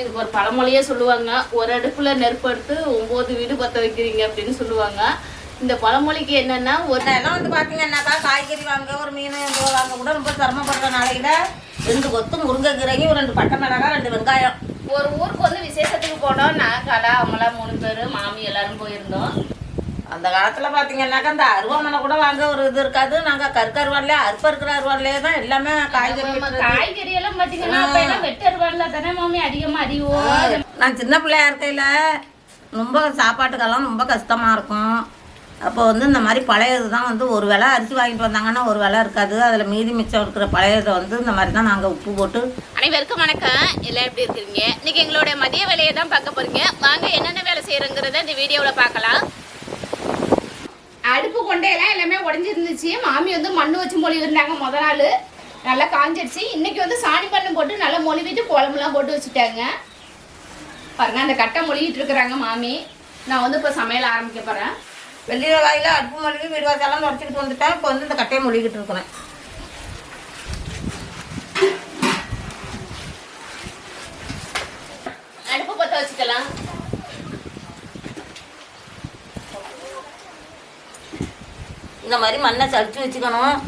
இதுக்கு ஒரு பழமொழியே சொல்லுவாங்க. ஒரு அடுப்புல நெருப்பு எடுத்து வீடு பத்த வைக்கிறீங்க அப்படின்னு சொல்லுவாங்க. இந்த பழமொழிக்கு என்னன்னா ஒரு எல்லாம் வந்து பார்த்தீங்கன்னாக்கா காய்கறி வாங்க ஒரு மீன் வாங்க கூட ரொம்ப சிரமப்படுற நாளையில ரெண்டு கொத்து முருங்கைக்கீரையும் ஒரு ரெண்டு பட்டை மிளகாய் ரெண்டு வெங்காயம். ஒரு ஊருக்கு வந்து விசேஷத்துக்கு போனோம். நான் கலா அம்மலா மூணு பேர் மாமி எல்லாரும் போயிருந்தோம். அந்த காலத்துல பாத்தீங்கன்னாக்கா இந்த அருவாமனை கூட வாங்க ஒரு இது இருக்காது. நாங்க கற்க அருவாள்லயே அற்ப இருக்கிற அருவாள்லயே தான் எல்லாமே காய்கறி. காய்கறி எல்லாம் பாத்தீங்கன்னா அப்ப எல்லாம் வெட்டருவாள்ல தானே மாமி அதிகமா அறிவோம் நான் சின்ன பிள்ளையா இருக்கையில ரொம்ப சாப்பாட்டுக்கெல்லாம் ரொம்ப கஷ்டமா இருக்கும். அப்போ வந்து இந்த மாதிரி பழையது தான் வந்து ஒரு வேளை அரிசி வாங்கிட்டு வந்தாங்கன்னா ஒரு வேளை இருக்காது. அதில் மீதி மிச்சம் இருக்கிற பழையதை வந்து இந்த மாதிரி தான் நாங்கள் உப்பு போட்டு அனைவருக்கும் வணக்கம். எல்லாம் எப்படி இருக்கீங்க? இன்னைக்கு எங்களோட மதிய வேலையை தான் பார்க்க போறீங்க. வாங்க என்னென்ன வேலை செய்யறோங்கிறத இந்த வீடியோவில் பார்க்கலாம். அடுப்பு கொண்டையெல்லாம் எல்லாமே உடஞ்சிருந்துச்சு. மாமி வந்து மண்ணு வச்சு மொழி இருந்தாங்க முத நாள். நல்லா காஞ்சிடுச்சு. இன்னைக்கு வந்து சாணி பண்ணு போட்டு நல்லா மொழிவிட்டு குழம்புலாம் போட்டு வச்சுட்டாங்க. பாருங்க அந்த கட்டை மொழிகிட்டு இருக்கிறாங்க மாமி. நான் வந்து இப்போ சமையல் ஆரம்பிக்க போகிறேன் வெள்ளி வாயில் அடுப்பு மொழிவு வீடு வாசலாம் உடச்சிக்கிட்டு வந்துட்டேன். இப்போ வந்து இந்த கட்டையை மொழிகிட்டு இருக்கிறேன் அடுப்பு பற்ற வச்சுக்கலாம் இந்த மாதிரி மண்ணை சளிச்சு வச்சுக்கணும்.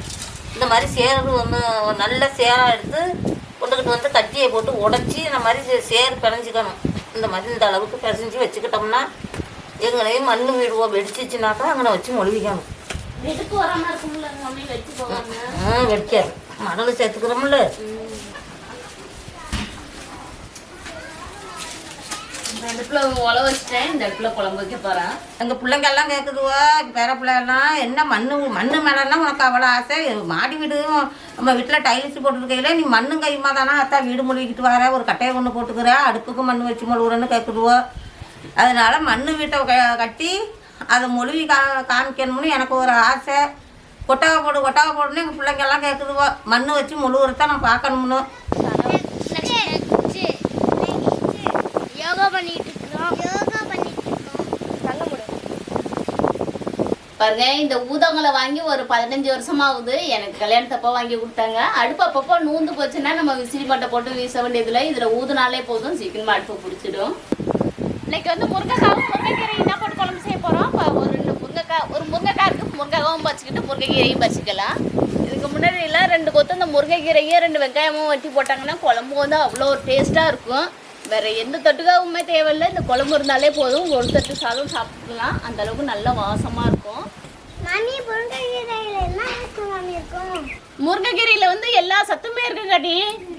இந்த மாதிரி சேறு வந்து ஒரு நல்ல சேராக எடுத்து கொண்டுக்கிட்டு வந்து கட்டியை போட்டு உடச்சி இந்த மாதிரி சே- சேறு பிணைஞ்சிக்கணும். இந்த மாதிரி இந்த அளவுக்கு பிசைஞ்சு வச்சுக்கிட்டோம்னா எங்களையும் மண் வீடுவோம் வெடிச்சிச்சுனாக்கா அங்கே வச்சு மொழிவிக்கணும். வெடிக்காது. மணல் சேர்த்துக்கிறோம்ல. அடுப்புல உழ வச்சுட்டேன். இந்த அடுப்புல குழம்பு வைக்க போகிறேன் எங்கள் பிள்ளைங்கெல்லாம் கேட்குதுவோ பேர பிள்ளைகள்லாம் என்ன மண்ணு மண்ணு மேலேன்னா உனக்கு அவ்வளோ ஆசை. மாடி வீடும் நம்ம வீட்டில் டைல்ஸ் போட்டுருக்கையில நீ மண்ணும் கையுமா தானே? அத்தா வீடு மொழிகிட்டு வர ஒரு கட்டையை கொண்டு போட்டுக்கிற அடுப்புக்கு மண் வச்சு மொழுகுறன்னு கேட்குதுவோ அதனால மண்ணு வீட்டை க- கட்டி அதை மொழுவி கா காமிக்கணும்னு எனக்கு ஒரு ஆசை. கொட்டகை போடு கொட்டகை போடுன்னு எங்கள் பிள்ளைங்கெல்லாம் கேட்குதுவோ மண் வச்சு மொழுகுறத நான் பார்க்கணும்னு. யோகா பண்ணிட்டு இருக்கோம் யோகா பண்ணிட்டு பாருங்க இந்த ஊதங்களை வாங்கி ஒரு பதினஞ்சு வருஷம் ஆகுது எனக்கு கல்யாணத்தப்போ வாங்கி கொடுத்தாங்க. அடுப்பு அப்பப்போ நூந்து போச்சுன்னா நம்ம விசிறி பட்டை போட்டு வீச வேண்டியதுல இதுல ஊதுனாலே போதும் சீக்கிரமா அடுப்பு பிடிச்சிடும். இன்னைக்கு வந்து முருங்கைக்காவும் முருங்கைக்கீரையும் என்ன போட்டு குழம்பு செய்ய போறோம். ஒரு ரெண்டு முருங்கைக்காய் ஒரு முருங்கைக்காய் இருக்கு. முருங்கைக்காவும் பச்சிக்கிட்டு முருங்கைக்கீரையும் பச்சிக்கலாம் இதுக்கு முன்னாடி எல்லாம் ரெண்டு கொத்து இந்த முருங்கைக்கீரையும் ரெண்டு வெங்காயமும் வெட்டி போட்டாங்கன்னா குழம்பு வந்து அவ்வளோ டேஸ்ட்டாக இருக்கும். வேற எந்த தொட்டுக்காவுமே தேவையில்லை. இந்த குழம்பு இருந்தாலே போதும். ஒரு தட்டு சாதம் சாப்பிட்டுக்கலாம். அந்த அளவுக்கு நல்ல வாசமா இருக்கும். முருங்கைக்கீரையில வந்து எல்லா சத்துமே இருக்குங்காட்டி.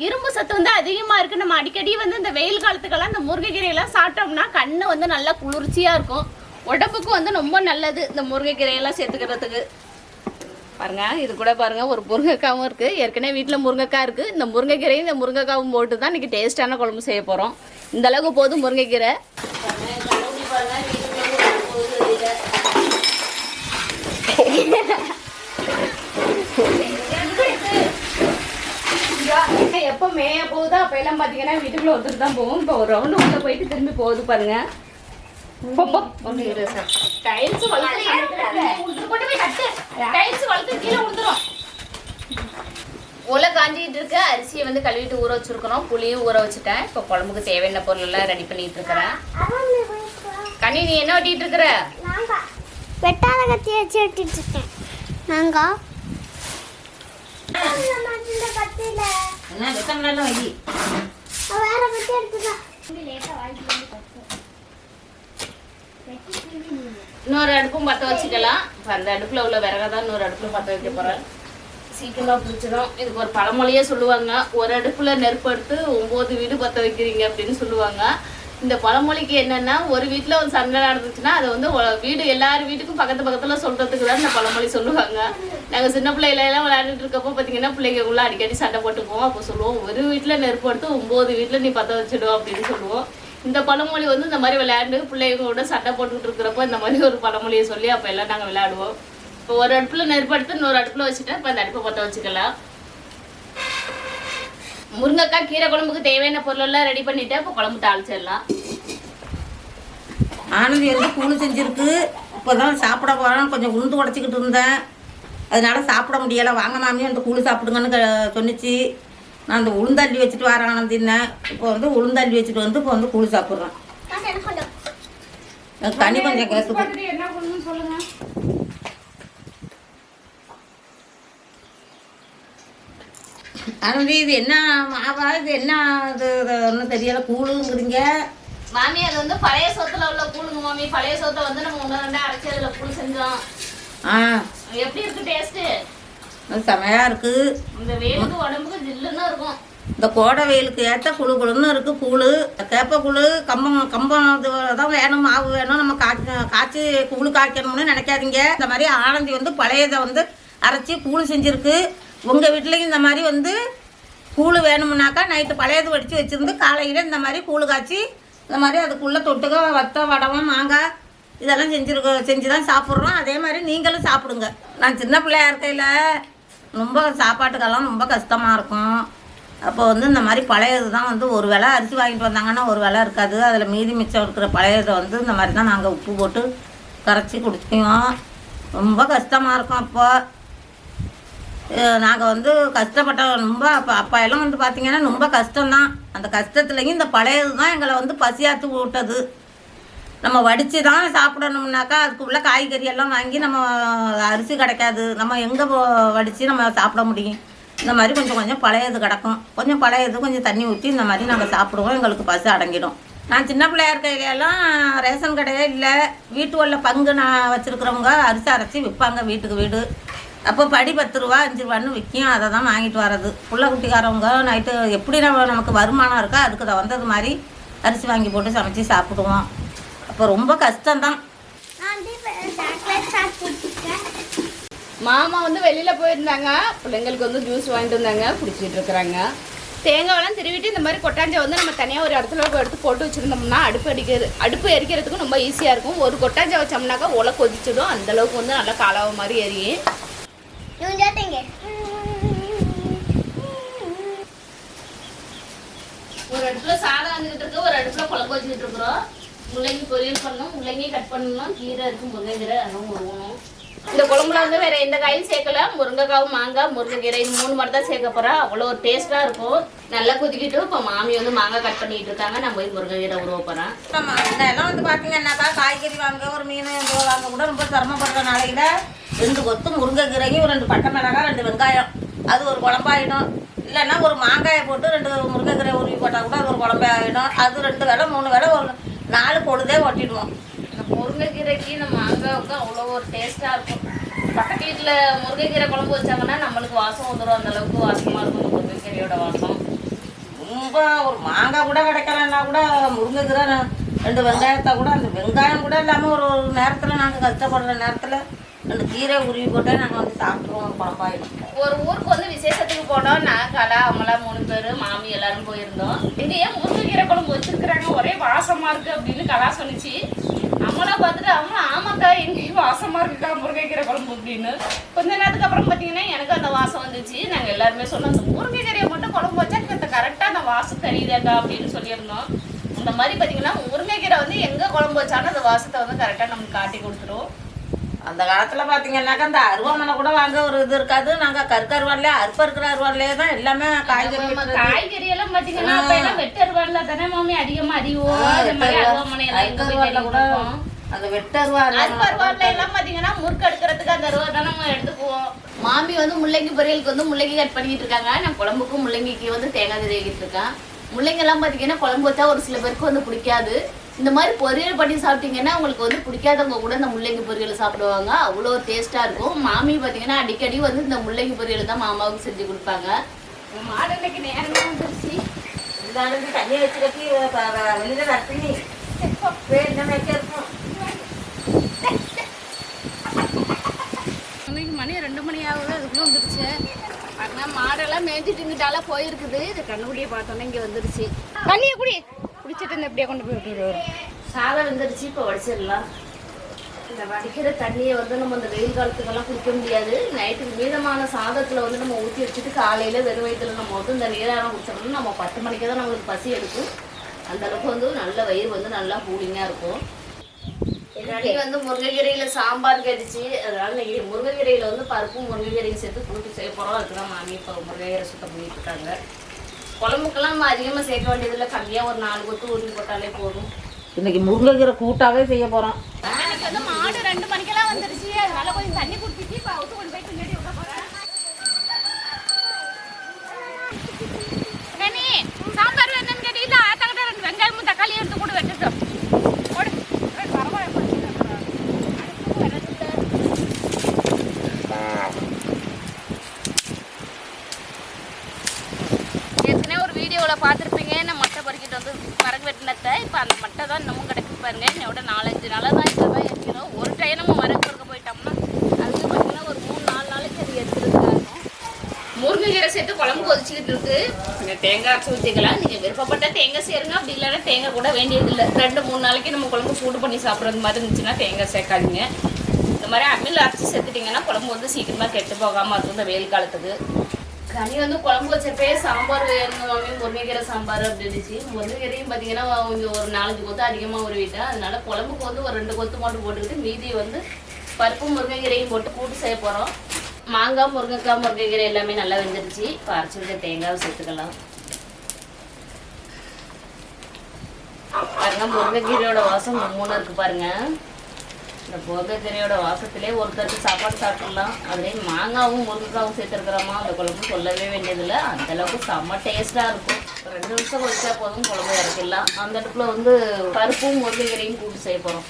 இரும்பு சத்து வந்து அதிகமா இருக்கு. நம்ம அடிக்கடி வந்து இந்த வெயில் காலத்துக்கெல்லாம் இந்த முருங்கைக்கீரையெல்லாம் சாப்பிட்டோம்னா கண்ணு வந்து நல்லா குளிர்ச்சியா இருக்கும். உடம்புக்கு வந்து ரொம்ப நல்லது இந்த முருங்கைக்கீரையெல்லாம் சேர்த்துக்கிறதுக்கு. பாருங்க இது கூட பாருங்க ஒரு முருங்கைக்காவும் இருக்கு. ஏற்கனவே வீட்டில் முருங்கைக்காய் இருக்கு. இந்த முருங்கைக்கீரையும் இந்த முருங்கைக்காவும் போட்டு தான் இன்னைக்கு டேஸ்டான குழம்பு செய்ய போறோம். இந்த அளவுக்கு போதும் முருங்கைக்கீரை. எப்போ மேய போகுதோ அப்போ எல்லாம் பார்த்தீங்கன்னா வீட்டுக்குள்ள ஒருத்தர் தான் போகும் இப்போ ஒரு ரவுண்டு உள்ள போயிட்டு திரும்பி போகுது பாருங்க. டைல்ஸ் டைல்ஸ் வளர்த்து கீழே விழுந்துரும் உலை காஞ்சிக்கிட்டு இருக்கு அரிசியை வந்து கழுவிட்டு ஊற வச்சிருக்கிறோம் புளியும் ஊற வச்சுட்டேன். இப்போ குழம்புக்கு தேவையான பொருள் எல்லாம் ரெடி பண்ணிட்டு இருக்கிறேன். கனி நீ என்ன வெட்டிட்டு இருக்கிற? வெட்டாத கத்தி வச்சு வெட்டிட்டு இருக்கேன். நாங்க. வேற கத்தி எடுத்துக்கா. இன்னொரு அடுப்பும் பற்ற வச்சுக்கலாம். இப்போ அந்த அடுப்பில் உள்ள விறக தான் இன்னொரு அடுப்பில் பற்ற வைக்க போகிறேன் சீக்கிரமாக பிடிச்சிடும் இதுக்கு ஒரு பழமொழியே சொல்லுவாங்க. ஒரு அடுப்பில் நெருப்பு எடுத்து ஒம்பது வீடு பற்ற வைக்கிறீங்க அப்படின்னு சொல்லுவாங்க. இந்த பழமொழிக்கு என்னென்னா ஒரு வீட்டில் ஒரு சண்டை நடந்துச்சுன்னா அதை வந்து வீடு எல்லார் வீட்டுக்கும் பக்கத்து பக்கத்தில் சொல்கிறதுக்கு தான் இந்த பழமொழி சொல்லுவாங்க. நாங்கள் சின்ன பிள்ளைகளெல்லாம் எல்லாம் விளையாண்டுட்டு இருக்கப்போ பார்த்தீங்கன்னா பிள்ளைங்களுக்குள்ள அடிக்கடி சண்டை போட்டுக்குவோம். அப்போ சொல்லுவோம் ஒரு வீட்டில் நெருப்பு எடுத்து ஒம்பது வீட்டில் நீ பற்ற வச்சிடும் அப்படின்னு சொல்லுவோம். இந்த பழமொழி வந்து இந்த மாதிரி விளையாண்டு பிள்ளைங்களோட சண்டை போட்டுக்கிட்டு இருக்கிறப்போ இந்த மாதிரி ஒரு பழமொழியை சொல்லி அப்போ எல்லாம் நாங்கள் விளையாடுவோம். இப்போ ஒரு அடுப்பில் நெருப்படுத்து இன்னொரு அடுப்பில் வச்சுட்டேன் இப்போ அந்த அடுப்பை பற்ற வச்சுக்கலாம். முருங்கைக்காய் கீரை குழம்புக்கு தேவையான பொருளெல்லாம் ரெடி பண்ணிவிட்டு இப்போ குழம்பு தாளிச்சிடலாம். ஆனந்தி வந்து கூழ் செஞ்சிருக்கு. இப்போ தான் சாப்பிட போகிறோம் கொஞ்சம் உளுந்து உடச்சிக்கிட்டு இருந்தேன். அதனால சாப்பிட முடியலை. வாங்க மாமியும் அந்த கூழ் சாப்பிடுங்கன்னு க- சொன்னிச்சு. நான் அந்த உளுந்தள்ளி வச்சுட்டு வரேன் தின்னேன். இப்போ வந்து உளுந்தள்ளி வச்சுட்டு வந்து இப்போ வந்து கூழ் சாப்பிட்றேன். எனக்கு தண்ணி கொஞ்சம் கேட்குது சொல்லுங்க. அனந்தி இது என்ன மாவா? இது என்ன இது? ஒன்றும் தெரியல. கூழுங்கிறீங்க? மாமி அது வந்து பழைய சோத்துல உள்ள கூழுங்க மாமி. பழைய சோத்தை வந்து நம்ம ஒன்று ரெண்டா அரைச்சி அதில் கூழ் செஞ்சோம். ஆ. எப்படி இருக்கு டேஸ்ட்டு அது செமையாக இருக்குது இந்த வெயிலுக்கு உடம்புக்கு ஜில்லுன்னு இருக்கும். இந்த கோடை வெயிலுக்கு ஏற்ற குழு குழுன்னு இருக்குது கூழ். கேப்ப கூழ் கம்பம் கம்பம் இது தான் வேணும் மாவு வேணும். நம்ம காய்ச்சி காய்ச்சி கூழ் காய்க்கணும்னு நினைக்காதீங்க. இந்த மாதிரி ஆனந்தி வந்து பழையதை வந்து அரைச்சி கூழ் செஞ்சுருக்கு. உங்கள் வீட்லேயும் இந்த மாதிரி வந்து கூழ் வேணும்னாக்கா நைட்டு பழையது வடித்து வச்சுருந்து காலையில் இந்த மாதிரி கூழ் காய்ச்சி இந்த மாதிரி அதுக்குள்ளே தொட்டுக்க வத்த வடவம் மாங்காய் இதெல்லாம் செஞ்சுருக்க செஞ்சு தான் சாப்பிட்றோம். அதே மாதிரி நீங்களும் சாப்பிடுங்க. நான் சின்ன பிள்ளையா இருக்கையில் ரொம்ப சாப்பாட்டுக்கெல்லாம் ரொம்ப கஷ்டமாக இருக்கும். அப்போ வந்து இந்த மாதிரி பழையது தான் வந்து ஒரு வேளை அரிசி வாங்கிட்டு வந்தாங்கன்னா ஒரு வேளை இருக்காது. அதில் மீதி மிச்சம் இருக்கிற பழையதை வந்து இந்த மாதிரி தான் நாங்கள் உப்பு போட்டு கரைச்சி குடிச்சிக்குவோம். ரொம்ப கஷ்டமாக இருக்கும் அப்போ. நாங்கள் வந்து கஷ்டப்பட்ட ரொம்ப அப்போ அப்போ எல்லாம் வந்து பார்த்திங்கன்னா ரொம்ப கஷ்டம்தான். அந்த கஷ்டத்துலேயும் இந்த பழையது தான் எங்களை வந்து பசியாத்து விட்டது. நம்ம வடித்து தான் சாப்பிடணும்னாக்கா அதுக்கு உள்ள காய்கறி எல்லாம் வாங்கி நம்ம அரிசி கிடைக்காது. நம்ம எங்கே வடித்து நம்ம சாப்பிட முடியும்? இந்த மாதிரி கொஞ்சம் கொஞ்சம் பழையது கிடக்கும். கொஞ்சம் பழையது கொஞ்சம் தண்ணி ஊற்றி இந்த மாதிரி நாங்கள் சாப்பிடுவோம். எங்களுக்கு பசு அடங்கிடும். நான் சின்ன பிள்ளையா இருக்கையிலலாம் ரேஷன் கடையே இல்லை. வீட்டு உள்ள பங்கு நான் வச்சுருக்கிறவங்க அரிசி அரைச்சி விற்பாங்க வீட்டுக்கு வீடு. அப்போ படி பத்து ரூபா அஞ்சு ரூபான்னு விற்கும் அதை தான் வாங்கிட்டு வர்றது. புள்ள குட்டிக்காரவங்க நைட்டு எப்படி நம்ம நமக்கு வருமானம் இருக்கோ அதுக்கு தகுந்தது மாதிரி அரிசி வாங்கி போட்டு சமைச்சு சாப்பிடுவோம். இப்போ ரொம்ப கஷ்டம்தான். மாமா வந்து வெளியில போயிருந்தாங்க. பிள்ளைங்களுக்கு வந்து ஜூஸ் வாங்கிட்டு வந்தாங்க குடிச்சிட்டு இருக்கிறாங்க. தேங்காயெல்லாம் திருவிட்டு இந்த மாதிரி கொட்டாஞ்சை வந்து நம்ம தனியாக ஒரு இடத்துல போய் எடுத்து போட்டு வச்சுருந்தோம்னா அடுப்பு அடிக்கிறது அடுப்பு எரிக்கிறதுக்கும் ரொம்ப ஈஸியாக இருக்கும். ஒரு கொட்டாஞ்சை வச்சோம்னாக்கா உலை கொதிச்சிடும். அந்தளவுக்கு வந்து நல்லா காலாவ மாதிரி எரியும். ஒரு அடுப்புல சாதம் வந்துகிட்டு இருக்கு ஒரு அடுப்புல குழம்பு வச்சுக்கிட்டு இருக்கிறோம். முள்ளங்கி பொரியல் பண்ணணும். முள்ளங்கி கட் பண்ணணும் கீரை இருக்கு முருங்கைக்கீரை அதுவும் முருகணும் இந்த குழம்புல வந்து வேற எந்த காயும் சேர்க்கல. முருங்கைக்காவும் மாங்காய் முருங்கைக்கீரை இது மூணு மட்டும் தான் சேர்க்க போறோம் அவ்வளோ ஒரு டேஸ்டா இருக்கும். நல்லா கொதிக்கிட்டு இப்போ மாமி வந்து மாங்காய் கட் பண்ணிட்டு இருக்காங்க. நான் போய் முருங்கைக்கீரை உருவ போறேன். நம்ம இதெல்லாம் வந்து பார்த்தீங்கன்னாக்கா காய்கறி வாங்க ஒரு மீன் வாங்க கூட ரொம்ப சிரமப்படுற நாளையில ரெண்டு கொத்து முருங்கைக்கீரையும் ஒரு ரெண்டு பட்டை மிளகாய் ரெண்டு வெங்காயம். அது ஒரு குழம்பாயிடும். இல்லைன்னா ஒரு மாங்காயை போட்டு ரெண்டு முருங்கைக்கீரை உருவி போட்டால் கூட அது ஒரு குழம்பே ஆகிடும் அது ரெண்டு வேளை மூணு வேளை ஒரு நாலு பொழுதே ஓட்டிடுவோம். இந்த முருங்கைக்கீரைக்கு இந்த மாங்காவுக்கு அவ்வளோ ஒரு டேஸ்டா இருக்கும். பக்கத்து வீட்டில் முருங்கைக்கீரை குழம்பு வச்சாங்கன்னா நம்மளுக்கு வாசம் வந்துடும் அந்த அளவுக்கு வாசமா இருக்கும் முருங்கைக்கீரையோட வாசம். ரொம்ப ஒரு மாங்காய் கூட கிடைக்கலன்னா கூட முருங்கைக்கீரை ரெண்டு வெங்காயத்தை கூட அந்த வெங்காயம் கூட இல்லாமல் ஒரு ஒரு நேரத்தில் நாங்கள் கஷ்டப்படுற நேரத்தில் ரெண்டு கீரை உருவி போட்டே நாங்கள் வந்து சாப்பிட்ருவோம் குழம்பாயிடும். ஒரு ஊருக்கு வந்து விசேஷத்துக்கு போனோம். நான் கலா அம்மலா மூணு பேர் மாமி எல்லாரும் போயிருந்தோம். இங்கேயே ஏன் முருங்கைக்கீரை குழம்பு வச்சிருக்கிறாங்க? ஒரே வாசமா இருக்கு அப்படின்னு கலா சொன்னிச்சு. அம்மலா பார்த்துட்டு அம்மா ஆமாக்கா இங்கேயும் வாசமா இருக்குக்கா முருங்கைக்கீரை குழம்பு அப்படின்னு. கொஞ்ச நேரத்துக்கு அப்புறம் பார்த்தீங்கன்னா எனக்கு அந்த வாசம் வந்துச்சு. நாங்கள் எல்லாருமே சொன்னோம் அந்த முருங்கைக்கீரையை மட்டும் குழம்பு வச்சா எனக்கு கரெக்டாக அந்த வாசம் தெரியுதாக்கா அப்படின்னு சொல்லியிருந்தோம். இந்த மாதிரி பார்த்தீங்கன்னா முருங்கைக்கீரை வந்து எங்கே குழம்பு வச்சாலும் அந்த வாசத்தை வந்து கரெக்டாக நமக்கு காட்டி கொடுத்துரும். அந்த காலத்துல பாத்தீங்கன்னாக்கா அந்த அருவாமனை கூட வாங்க ஒரு இது இருக்காது. நாங்க கற்கருவாள்ல அற்ப இருக்கிற அருவாள்லயே தான் எல்லாமே காய்கறி. காய்கறி எல்லாம் பாத்தீங்கன்னா அப்ப எல்லாம் வெட்டருவாள்ல தானே மாமி அதிகமா அறிவோம் கூட தேடிட்டு இருக்கோம். அந்த வெட்டருவா அருவாள்ல எல்லாம் பாத்தீங்கன்னா முறுக்கு எடுக்கிறதுக்கு அந்த அருவா தான் நம்ம எடுத்துக்குவோம். மாமி வந்து முள்ளங்கி பொரியலுக்கு வந்து முள்ளங்கி கட் பண்ணிட்டு இருக்காங்க. நான் குழம்புக்கும் முள்ளங்கிக்கு வந்து தேங்காய் திருவிக்கிட்டு இருக்கேன். முள்ளங்கி எல்லாம் பாத்தீங்கன்னா குழம்பு வச்சா ஒரு சில பேருக்கு வந்து பிடிக்காது. இந்த மாதிரி பொரியல் பண்ணி சாப்பிட்டீங்கன்னா உங்களுக்கு வந்து பிடிக்காதவங்க கூட இந்த முள்ளங்கி பொரியல் சாப்பிடுவாங்க. அவ்வளோ டேஸ்டா இருக்கும். மாமி பாத்தீங்கன்னா அடிக்கடி வந்து இந்த முள்ளங்கி பொரியல் தான் மாமாவுக்கு செஞ்சு கொடுப்பாங்க. மாடு இன்னைக்கு நேரமே வந்துருச்சு. இந்த அளவுக்கு தண்ணியை வச்சு கட்டி வெளியில வேணும்னா வைக்கிறோம் இன்னைக்கு மணி ரெண்டு மணி ஆகுது அதுக்குள்ள வந்துருச்சு. பாருங்க மாடெல்லாம் மேய்ஞ்சிட்டு இங்கிட்டால போயிருக்குது. இது கண்ணுக்குடியை பார்த்தோன்னே இங்கே வந்துருச்சு. தண்ணியை குடி. வடிச்சிட்டு இந்த கொண்டு போய் விட்டுருவாரு சாதம் வந்துருச்சு இப்போ வடிச்சிடலாம். இந்த வடிக்கிற தண்ணியை வந்து நம்ம இந்த வெயில் காலத்துக்கெல்லாம் குடிக்க முடியாது. நைட்டுக்கு மீதமான சாதத்தில் வந்து நம்ம ஊற்றி வச்சுட்டு காலையில் வெறும் வயிற்றுல நம்ம வந்து இந்த நீராரம் குடிச்சோம்னா நம்ம பத்து மணிக்கு தான் நம்மளுக்கு பசி எடுக்கும். அந்த அளவுக்கு வந்து நல்ல வயிறு வந்து நல்லா கூலிங்காக இருக்கும். முன்னாடி வந்து முருங்கைக்கீரையில் சாம்பார் கடிச்சு அதனால இன்னைக்கு முருங்கைக்கீரையில் வந்து பருப்பும் முருங்கைக்கீரையும் சேர்த்து கூட்டி செய்ய போகிறோம் அதுக்கு தான் மாமி இப்போ முருங்கைக்கீரை சுத்தம் பண்ணிட்டு இருக்காங்க. குழம்புக்கெல்லாம் அதிகமாக சேர்க்க வேண்டியதில்லை. கம்மியாக ஒரு நாலு கொத்து ஊற்றி போட்டாலே போதும். இன்னைக்கு முருங்கைக்கீரை கூட்டாவே செய்ய போகிறோம் எனக்கு வந்து மாடு ரெண்டு மணிக்கெல்லாம் வந்துருச்சு. அதனால கொஞ்சம் தண்ணி குடிச்சிட்டு இப்போ அவுத்து கொண்டு போய் பின்னாடி விட போகிறேன் சாம்பார் வேணும்னு கேட்டீங்களா? ஆத்தாக்கிட்ட ரெண்டு வெங்காயமும் தக்காளியும் எடுத்து கூட வெட்டுட்டோம். போடு. ரெண்டு வரமிளகாய் ஏற்கனவே ஒரு வீடியோவில் பார்த்துருப்பீங்க நான் மட்டை பறிக்கிட்டு வந்து மரகு வெட்டினத்தை இப்போ அந்த மட்டை தான் இன்னமும் கிடைக்கு பாருங்க என்னோட நாலஞ்சு நாளாக தான் இதில் தான் இருக்கிறோம். ஒரு டைம் நம்ம மரம் பறிக்க போயிட்டோம்னா அதுக்கு பார்த்தீங்கன்னா ஒரு மூணு நாலு நாளைக்கு அது எடுத்துருக்காங்க முருங்கைக்கீரை சேர்த்து குழம்பு கொதிச்சுக்கிட்டு இருக்கு. நீங்கள் தேங்காய் அரைச்சி ஊற்றிக்கலாம் நீங்கள் விருப்பப்பட்ட தேங்காய் சேருங்க. அப்படி இல்லைன்னா தேங்காய் கூட வேண்டியதில்லை. ரெண்டு மூணு நாளைக்கு நம்ம குழம்பு சூடு பண்ணி சாப்பிட்றது மாதிரி இருந்துச்சுன்னா தேங்காய் சேர்க்காதீங்க. இந்த மாதிரி அம்மில் அரைச்சி சேர்த்துட்டிங்கன்னா குழம்பு வந்து சீக்கிரமாக கெட்டு போகாமல் இருக்கும் இந்த வெயில் காலத்துக்கு. கனி வந்து குழம்பு வச்சப்பே சாம்பார் வேணும் முருங்கைக்கீரை சாம்பார் அப்படின்னுச்சு முருங்கைக்கீரையும் பார்த்தீங்கன்னா கொஞ்சம் ஒரு நாலஞ்சு கொத்து அதிகமாக உருவிட்டேன் அதனால குழம்புக்கு வந்து ஒரு ரெண்டு கொத்து மட்டும் போட்டுக்கிட்டு மீதி வந்து பருப்பு முருங்கைக்கீரையும் போட்டு கூட்டு செய்ய போகிறோம் மாங்காய் முருங்கைக்காய் முருங்கைக்கீரை எல்லாமே நல்லா வெந்துருச்சு. இப்போ அரைச்சி வச்ச தேங்காவை சேர்த்துக்கலாம். பாருங்க முருங்கைக்கீரையோட வாசம் மூணு இருக்கு பாருங்க. இந்த முருங்கைக்கீரையோட வாசத்திலே ஒருத்தருக்கு சாப்பாடு சாப்பிடலாம். அதுலேயும் மாங்காவும் முருங்கைக்காவும் சேர்த்துருக்குறோமா? அந்த குழம்பு சொல்லவே வேண்டியதில்லை. அந்த அளவுக்கு செம்ம டேஸ்ட்டாக இருக்கும். ரெண்டு நிமிஷம் கொதிச்சா போதும் குழம்பு இறக்கிடலாம். அந்த அடுப்பில் வந்து பருப்பும் முருங்கைக்கீரையும் கூட்டு செய்ய போகிறோம்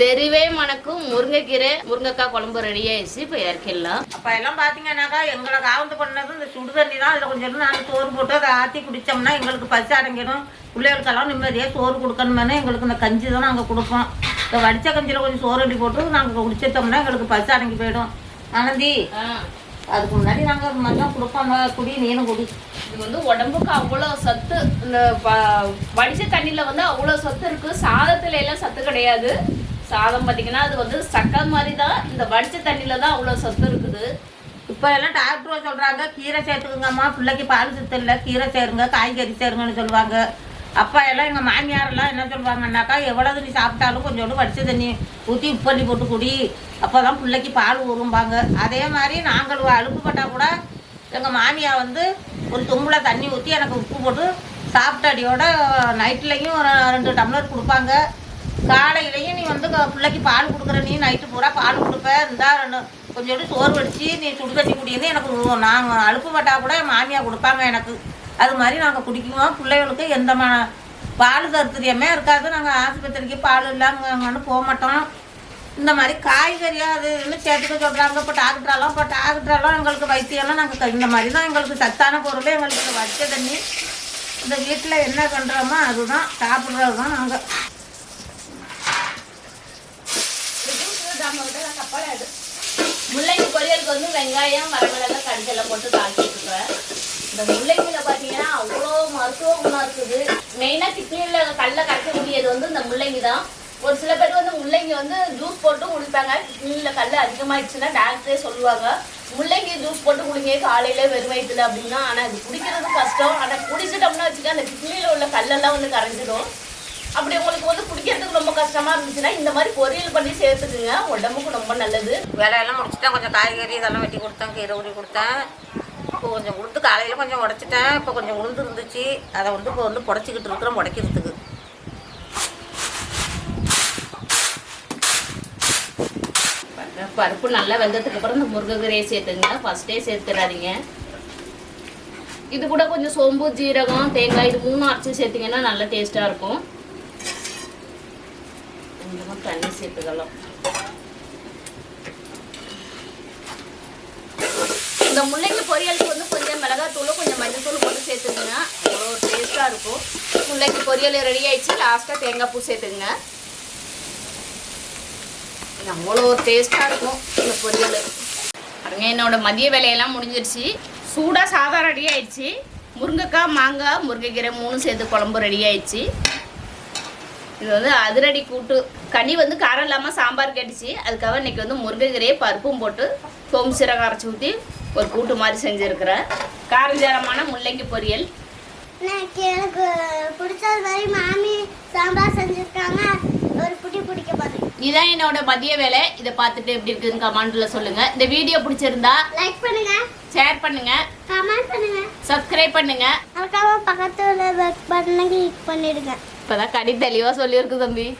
தெருவே மணக்கும் முருங்கைக்கீரை முருங்கைக்காய் குழம்பு ரெடி ஆயிடுச்சு. இப்போ இறக்கிடலாம். அப்போ எல்லாம் பார்த்தீங்கன்னாக்கா எங்களை காவந்து பண்ணது இந்த சுடு தண்ணி தான். அதில் கொஞ்சம் நாங்கள் சோறு போட்டு அதை ஆற்றி குடித்தோம்னா எங்களுக்கு பசி அடங்கிடும். பிள்ளைகளுக்கெல்லாம் நிம்மதியாக சோறு கொடுக்கணுமே எங்களுக்கு இந்த கஞ்சி தான் நாங்கள் கொடுப்போம். இந்த வடித்த கஞ்சியில் கொஞ்சம் சோறு அடி போட்டு நாங்கள் குடிச்சிட்டோம்னா எங்களுக்கு பசி அடங்கி போயிடும். ஆனந்தி அதுக்கு முன்னாடி நாங்கள் மஞ்சள் கொடுப்போம் குடி நீனும் குடி. இது வந்து உடம்புக்கு அவ்வளோ சத்து இந்த வடிச்ச தண்ணியில் வந்து அவ்வளோ சத்து இருக்கு. சாதத்துல எல்லாம் சத்து கிடையாது. சாதம் பார்த்தீங்கன்னா அது வந்து சக்கரை மாதிரி தான் இந்த வடிச்ச தண்ணியில் தான் அவ்வளோ சத்து இருக்குது. இப்போ எல்லாம் டாக்டர் சொல்கிறாங்க கீரை சேர்த்துக்குங்கம்மா பிள்ளைக்கு பால் சத்து இல்லை கீரை சேருங்க காய்கறி சேருங்கன்னு சொல்லுவாங்க. அப்பா எல்லாம் எங்கள் மாமியாரெல்லாம் என்ன சொல்லுவாங்கன்னாக்கா எவ்வளவு நீ சாப்பிட்டாலும் கொஞ்சோண்டு வடிச்ச தண்ணி ஊற்றி உப்பு பண்ணி போட்டு குடி. அப்போ தான் பிள்ளைக்கு பால் ஊறும்பாங்க. அதே மாதிரி நாங்கள் அழுப்புப்பட்டால் கூட எங்கள் மாமியார் வந்து ஒரு தும்புல தண்ணி ஊற்றி எனக்கு உப்பு போட்டு சாப்பிட்ட அடியோட நைட்லேயும் ஒரு ரெண்டு டம்ளர் கொடுப்பாங்க. காலையிலையும் நீ வந்து பிள்ளைக்கு பால் கொடுக்குற நீ நைட்டு பூரா பால் கொடுப்ப. இருந்தா ரெண்டு கொஞ்சோண்டு சோறு வடிச்சு நீ சுடு தண்ணி குடின்னு எனக்கு நாங்கள் அழுப்பு பட்டா கூட மாமியாக கொடுப்பாங்க எனக்கு. அது மாதிரி நாங்கள் குடிக்குவோம். பிள்ளைகளுக்கு எந்த ம பால் தருத்திரியமே இருக்காது. நாங்கள் ஆஸ்பத்திரிக்கு பால் இல்லாமன்னு போக மாட்டோம். இந்த மாதிரி காய்கறியாக அது இன்னும் சேர்த்துக்க சொல்கிறாங்க இப்போ டாக்டரெல்லாம் இப்போ டாக்டரெல்லாம் எங்களுக்கு வைத்தியம்லாம் நாங்கள் இந்த மாதிரி தான் எங்களுக்கு சத்தான பொருள் எங்களுக்கு வச்ச தண்ணி. இந்த வீட்டில் என்ன பண்ணுறோமோ அதுதான் சாப்பிட்றது தான் நாங்கள் முள்ளங்கி பொரியலுக்கு வந்து வெங்காயம் வரமிளகாய் கடிதெல்லாம் போட்டு தாக்கிட்டுருக்கேன் இந்த முள்ளங்கியில் பார்த்தீங்கன்னா அவ்வளோ மருத்துவ குணம் இருக்குது. மெயினாக கிட்னியில் கல்ல கரைக்கக்கூடியது வந்து இந்த முள்ளங்கி தான். ஒரு சில பேர் வந்து முள்ளங்கி வந்து ஜூஸ் போட்டு குடிப்பாங்க. கிட்னியில் கல் அதிகமாகிடுச்சுன்னா டாக்டரே சொல்லுவாங்க. முள்ளங்கி ஜூஸ் போட்டு குடிங்க காலையில் வெறும் வயிற்றுல அப்படின்னா. ஆனால் இது குடிக்கிறது கஷ்டம். ஆனால் குடிச்சிட்டோம்னா வச்சுக்க அந்த கிட்னியில் உள்ள கல்லெல்லாம் வந்து கரைஞ்சிடும். அப்படி உங்களுக்கு வந்து குடிக்கிறதுக்கு ரொம்ப கஷ்டமா இருந்துச்சுன்னா இந்த மாதிரி பொரியல் பண்ணி சேர்த்துக்குங்க. உடம்புக்கு ரொம்ப நல்லது. வேலையெல்லாம் முடிச்சுட்டேன். கொஞ்சம் காய்கறி இதெல்லாம் வெட்டி கொடுத்தேன். கீரை உரி கொடுத்தேன். இப்போ கொஞ்சம் உளுந்து காலையில் கொஞ்சம் உடச்சிட்டேன். இப்போ கொஞ்சம் உளுந்து இருந்துச்சு. அதை வந்து இப்போ வந்து புடச்சிக்கிட்டு இருக்கிறோம் உடைக்கிறதுக்கு. பருப்பு நல்லா வெந்ததுக்கு அப்புறம் இந்த முருங்கைக்கீரையை சேர்த்துங்க. ஃபர்ஸ்டே சேர்த்துடாதீங்க இது கூட கொஞ்சம் சோம்பு ஜீரகம் தேங்காய் இது மூணும் அரைச்சி சேர்த்தீங்கன்னா நல்ல டேஸ்டா இருக்கும். தண்ணி சேர்த்துக்கலாம். இந்த முள்ளங்கி பொரியலுக்கு வந்து கொஞ்சம் மிளகாத்தூள் கொஞ்சம் மஞ்சத்தூள் போட்டு சேர்த்துக்குங்க. அவ்வளோ டேஸ்ட்டாக இருக்கும். முள்ளங்கி பொரியல் ரெடி ஆயிடுச்சு. லாஸ்ட்டாக தேங்காய் பூ சேர்த்துங்க இது அவ்வளோ டேஸ்ட்டாக இருக்கும் இந்த பொரியல். பாருங்க என்னோட மதிய வேலையெல்லாம் முடிஞ்சிருச்சு. சூடாக சாதம் ரெடி ஆயிடுச்சு. முருங்கைக்காய் மாங்காய் முருங்கைக்கீரை மூணு சேர்த்து குழம்பு ரெடி ஆயிடுச்சு. இது வந்து அதிரடி கூட்டு. கனி வந்து காரம் இல்லாமல் சாம்பார் கேட்டுச்சு. அதுக்காக இன்னைக்கு வந்து முருங்கைக்கீரையை பருப்பும் போட்டு சோம்பு சீரகம் அரைச்சி ஊற்றி ஒரு கூட்டு மாதிரி செஞ்சுருக்கிறேன். காரஞ்சாரமான முள்ளங்கி பொரியல். எனக்கு பிடிச்சது மாதிரி மாமி சாம்பார் செஞ்சுருக்காங்க. ஒரு புடி பிடிக்க போகிறேன் இதான் என்னோட மதிய வேலை. இதை பார்த்துட்டு எப்படி இருக்குதுன்னு கமெண்ட்ல சொல்லுங்க. இந்த வீடியோ பிடிச்சிருந்தா லைக் பண்ணுங்க. ஷேர் பண்ணுங்க. கமெண்ட் பண்ணுங்க. சப்ஸ்கிரைப் பண்ணுங்க. மறக்காம பக்கத்துல பட்டனை கிளிக் பண்ணிடுங்க. இப்பதான் கடி தெளிவா சொல்லியிருக்கு தம்பி.